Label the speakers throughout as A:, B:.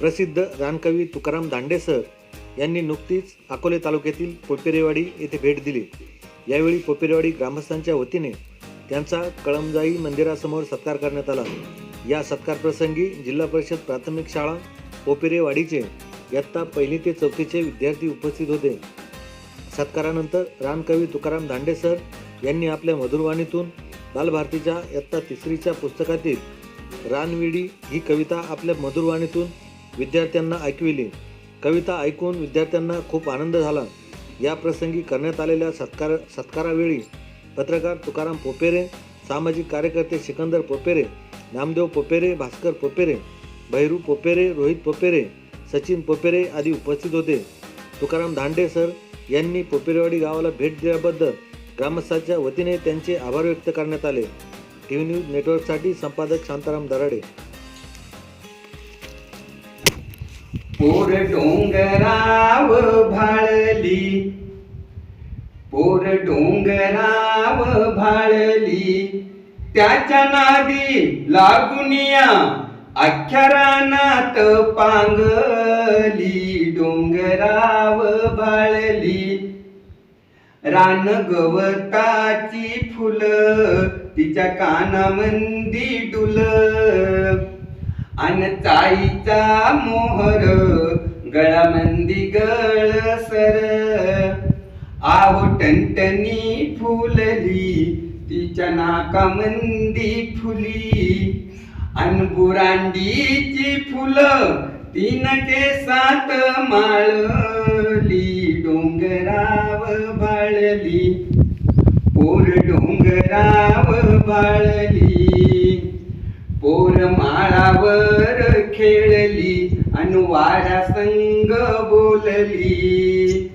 A: प्रसिद्ध रानकवी तुकाराम दांडे सर यांनी नुकतीच अकोले तालुक्यातील पोपेरेवाडी येथे भेट दिली. यावेळी पोपेरेवाडी ग्रामस्थांच्या वतीने त्यांचा कळमजाई मंदिरासमोर सत्कार करण्यात आला. या सत्कार प्रसंगी जिल्हा परिषद प्राथमिक शाळा पोपेरेवाडीचे इयत्ता पहिली ते चौथीचे विद्यार्थी उपस्थित होते. सत्कारानंतर रानकवी तुकाराम दांडे सर यांनी आपल्या मधुरवाणीतून बालभारतीच्या इयत्ता तिसरीच्या पुस्तकातील रानविडी ही कविता आपल्या मधुरवाणीतून विद्यार्थ्यांना ऐकविली. कविता ऐकून विद्यार्थ्यांना खूप आनंद झाला. या प्रसंगी करण्यात आलेल्या सत्कार सत्कारावेळी पत्रकार तुकाराम पोपेरे सामाजिक कार्यकर्ते सिकंदर पोपेरे नामदेव पोपेरे भास्कर पोपेरे भैरू पोपेरे रोहित पोपेरे सचिन पोपेरे आदी उपस्थित होते. तुकाराम धांडे सर यांनी पोपेरेवाडी गावाला भेट दिल्याबद्दल ग्रामस्थांच्या वतीने त्यांचे आभार व्यक्त करण्यात आले. टी व्ही न्यूज नेटवर्कसाठी संपादक शांताराम दराडे.
B: पोर डोंगराव भाळली. पोर डोंगराव भाळली. त्याच्या नादी लागुनिया अख्ख्या रानात पांगली. डोंगराव भाळली. रान गवताची फुलं तिच्या कानामंदी डुल अन चाईचा मोहर गळामंदी गळसर आहो टणटणी फुलली तिच्या नाकामंदी फुली. अन बुरांडीची फुलं तीन केसात माळली. डोंगराव बाळली पोर डोंगराव बाळली. पोर माळावर खेळली अन संग बोलली.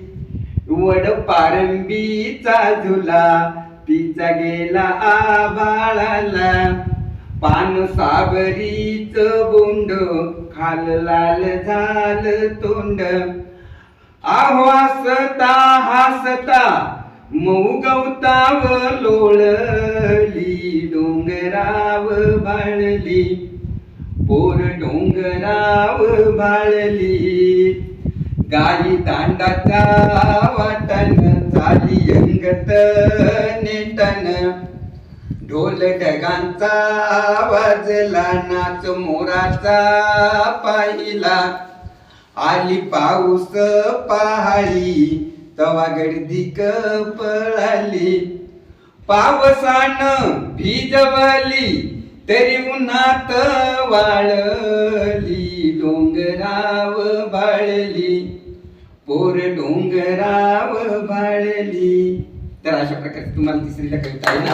B: वड पारंबीचा झुला तिचा गेला आबाळाला. पान साबरीच बोंड खाल लाल झाल तोंड. आवासता हसता मऊ गवताव लोळली डोंगराव बाळली. पोर डोंगराव बाळली गाई दांडाचा वाटण चाली अंगत नेटन ढोल ढगांचा वाजला नाच मोराचा पाहिला आली पाऊस पहाळी तवा गर्दी पळाली पावसान भिजवली तरी उन्हात वाळली डोंगराव बाळली पोर डोंगराव बाळली तर अशा प्रकारे तुम्हाला तिसरीला कविता आहे ना